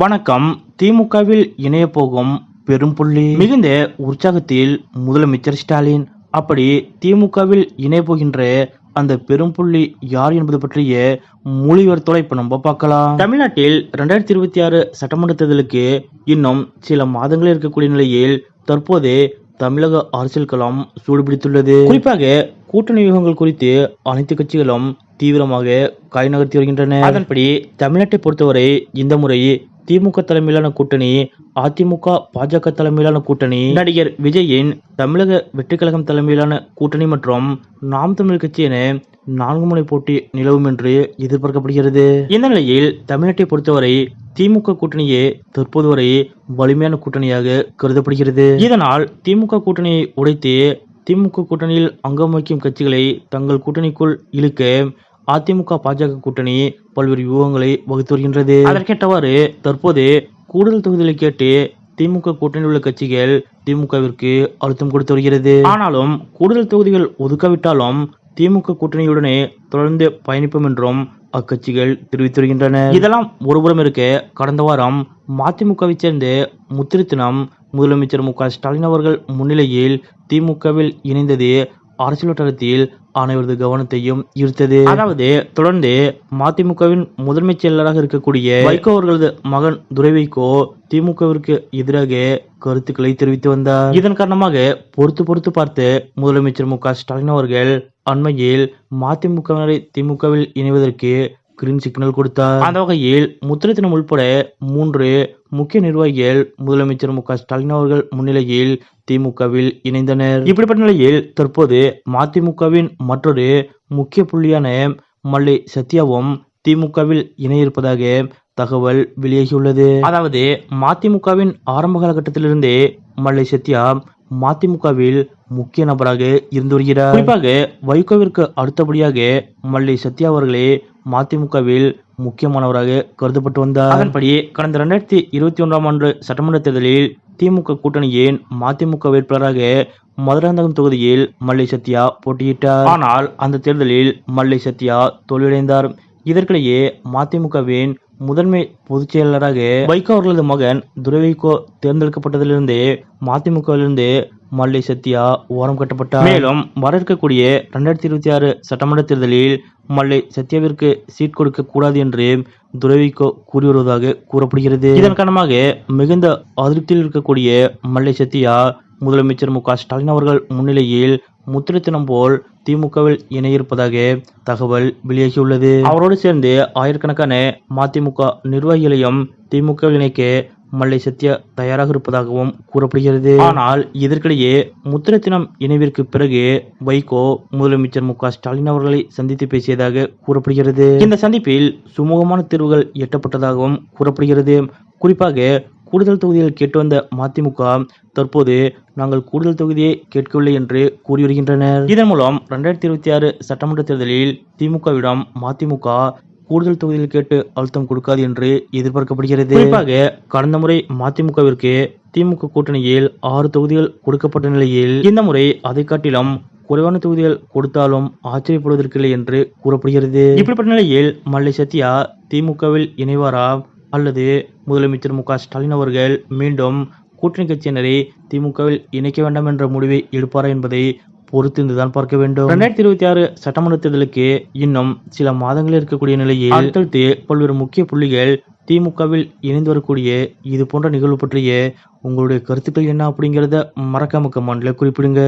வணக்கம். திமுகவில் இணைய போகும் பெரும்புள்ளி மிகுந்த உற்சாகத்தில் முதலமைச்சர் ஸ்டாலின். அப்படி திமுகவில் இணைய போகின்ற அந்த பெரும்புள்ளி யார் என்பது பற்றிய மொழிவர்த்தோட இப்ப நம்ம பார்க்கலாம். தமிழ்நாட்டில் ரெண்டாயிரத்தி இருபத்தி ஆறு சட்டமன்ற தேர்தலுக்கு இன்னும் சில மாதங்களே இருக்கக்கூடிய நிலையில் தற்போது தமிழக அரசியல் களம் சூடுபிடித்துள்ளது. குறிப்பாக கூட்டணி வியூகங்கள் குறித்து அனைத்து கட்சிகளும் தீவிரமாக காய் நகர்த்தி வருகின்றன. அதன்படி தமிழ்நாட்டை பொறுத்தவரை இந்த முறை திமுக தலைமையிலான கூட்டணி அதிமுக பாஜக தலைமையிலான கூட்டணி. நடிகர் விஜயின் தமிழக வெற்றிக்கழகம் தலைமையிலான கூட்டணி மற்றும் நாம் தமிழ் கட்சி என நான்கு முனை போட்டி நிலவும் என்று எதிர்பார்க்கப்படுகிறது. இந்த நிலையில் தமிழ்நாட்டை பொறுத்தவரை திமுக கூட்டணியே தற்போது வரை வலிமையான கூட்டணியாக கருதப்படுகிறது. இதனால் திமுக கூட்டணியை உடைத்து திமுக கூட்டணியில் அங்கம் வகிக்கும் கட்சிகளை தங்கள் கூட்டணிக்குள் இழுக்க அதிமுக பாஜக கூட்டணி பல்வேறு வியூகங்களை வகுத்து வருகின்றது அதற்கேற்றவாறு தற்போது கூடுதல் தொகுதிகளை கேட்டு திமுக கூட்டணியில் உள்ள கட்சிகள் திமுகவிற்கு அழுத்தம் கொடுத்து வருகிறது. ஆனாலும் கூடுதல் தொகுதிகள் ஒதுக்காவிட்டாலும் திமுக கூட்டணியுடனே தொடர்ந்து பயணிப்போம் என்றும் அக்கட்சிகள் தெரிவித்து வருகின்றன. இதெல்லாம் ஒருபுறம் இருக்க கடந்த வாரம் மதிமுகவை சேர்ந்த முத்திருத்தினம் முதலமைச்சர் மு க ஸ்டாலின் அவர்கள் முன்னிலையில் திமுகவில் இணைந்தது அரசியல் வட்டாரத்தில் அனைவரது கவனத்தையும் ஈர்த்தது. அதாவது தொடர்ந்து மதிமுகவின் முதன்மை செயலராக இருக்கக்கூடிய வைகோ அவர்களது மகன் துரைவைகோ திமுகவிற்கு எதிராக கருத்துக்களை தெரிவித்து வந்தார். இதன் காரணமாக பொறுத்து பொறுத்து பார்த்து முதலமைச்சர் மு க ஸ்டாலின் அவர்கள் அண்மையில் மதிமுகவினரை திமுகவில் இணைவதற்கு கிரீன் சிக்னல் கொடுத்தார். அந்த வகையில் முத்திரத்தினம் உள்பட மூன்று முக்கிய நிர்வாகிகள் முதலமைச்சர் மு க ஸ்டாலின் அவர்கள் முன்னிலையில் திமுகவில் இணைந்தனர். இப்படிப்பட்ட நிலையில் தற்போது மதிமுகவின் மற்றொரு முக்கிய புள்ளியான மல்லை சத்யாவும் திமுகவில் இணைய இருப்பதாக தகவல் வெளியாகியுள்ளது. அதாவது மதிமுகவின் ஆரம்ப காலகட்டத்திலிருந்தே மல்லை சத்யா மதிமுகவில் முக்கிய நபராக இருந்து வருகிறார். குறிப்பாக வைகோவிற்கு அடுத்தபடியாக மல்லை சத்யா அவர்களே மதிமுகவில் முக்கியமானவராக கருதப்பட்டு வந்தார். அதன்படி கடந்த இரண்டாயிரத்தி இருபத்தி ஒன்றாம் ஆண்டு சட்டமன்ற தேர்தலில் திமுக கூட்டணியின் மதிமுக வேட்பாளராக மதுராந்தகம் தொகுதியில் மல்லை சத்யா போட்டியிட்டார். ஆனால் அந்த தேர்தலில் மல்லை சத்யா தோல்வியடைந்தார். இதற்கிடையே மதிமுகவின் முதன்மை பொதுச் செயலாளராக வைகோ அவர்களது மகன் துரைவைகோ தேர்ந்தெடுக்கப்பட்டதிலிருந்தே மதிமுகவிலிருந்து மல்லை சத்யா ஓரம் கட்டப்பட்டார். மேலும் வர இருக்கக்கூடிய இரண்டாயிரத்தி இருபத்தி ஆறு சட்டமன்ற தேர்தலில் மல்லை சத்யாவிற்கு சீட் கொடுக்க கூடாது என்று துரைவிகோ கூறி வருவதாக கூறப்படுகிறது. இதன் காரணமாக மிகுந்த அதிருப்தியில் இருக்கக்கூடிய மல்லை சத்யா முதலமைச்சர் மு க ஸ்டாலின் அவர்கள் முன்னிலையில் முத்திரத்தினம் போல் திமுகவில் இணையிருப்பதாக தகவல் வெளியாகியுள்ளது. அவரோடு சேர்ந்து ஆயிரக்கணக்கான மதிமுக நிர்வாகிகளையும் திமுகவில் இணைக்க மல்லை சத்யா தயாராக இருப்பதாகவும் கூறப்படுகிறது. ஆனால் இதற்கிடையே முத்திரத்தினம் இணைவிற்கு பிறகு வைகோ முதலமைச்சர் மு ஸ்டாலின் அவர்களை சந்தித்து பேசியதாக கூறப்படுகிறது. இந்த சந்திப்பில் சுமூகமான தீர்வுகள் எட்டப்பட்டதாகவும் கூறப்படுகிறது. குறிப்பாக கூடுதல் தொகுதியில் கேட்டு வந்த மதிமுக தற்போது நாங்கள் கூடுதல் தொகுதியை கேட்கவில்லை என்று கூறி வருகின்றனர் இதன் மூலம் இரண்டாயிரத்தி இருபத்தி ஆறு சட்டமன்ற தேர்தலில் திமுகவிடம் மதிமுக கூடுதல் தொகுதியில் கேட்டு அழுத்தம் கொடுக்காது என்று எதிர்பார்க்கப்படுகிறது. குறிப்பாக கடந்த முறை மதிமுகவிற்கு திமுக கூட்டணியில் ஆறு தொகுதிகள் கொடுக்கப்பட்ட நிலையில் இந்த முறை அதை காட்டிலும் குறைவான தொகுதிகள் கொடுத்தாலும் ஆச்சரியப்படுவதற்கில்லை என்று கூறப்படுகிறது. இப்படிப்பட்ட நிலையில் மல்லை சத்யா திமுகவில் இணைவாரா? அல்லது முதலமைச்சர் மு ஸ்டாலின் அவர்கள் மீண்டும் கூட்டணி கட்சியினரை திமுகவில் இணைக்க வேண்டாம் என்ற முடிவை எடுப்பாரா என்பதை பொறுத்திருந்துதான் பார்க்க வேண்டும். இரண்டாயிரத்தி இருபத்தி ஆறு சட்டமன்ற தேர்தலுக்கு இன்னும் சில மாதங்களில் இருக்கக்கூடிய நிலையில் அடுத்தடுத்து பல்வேறு முக்கிய புள்ளிகள் திமுகவில் இணைந்து வரக்கூடிய இது போன்ற நிகழ்வு பற்றிய உங்களுடைய கருத்துக்கள் என்ன அப்படிங்கிறத மறக்காம கமெண்ட்ல குறிப்பிடுங்க.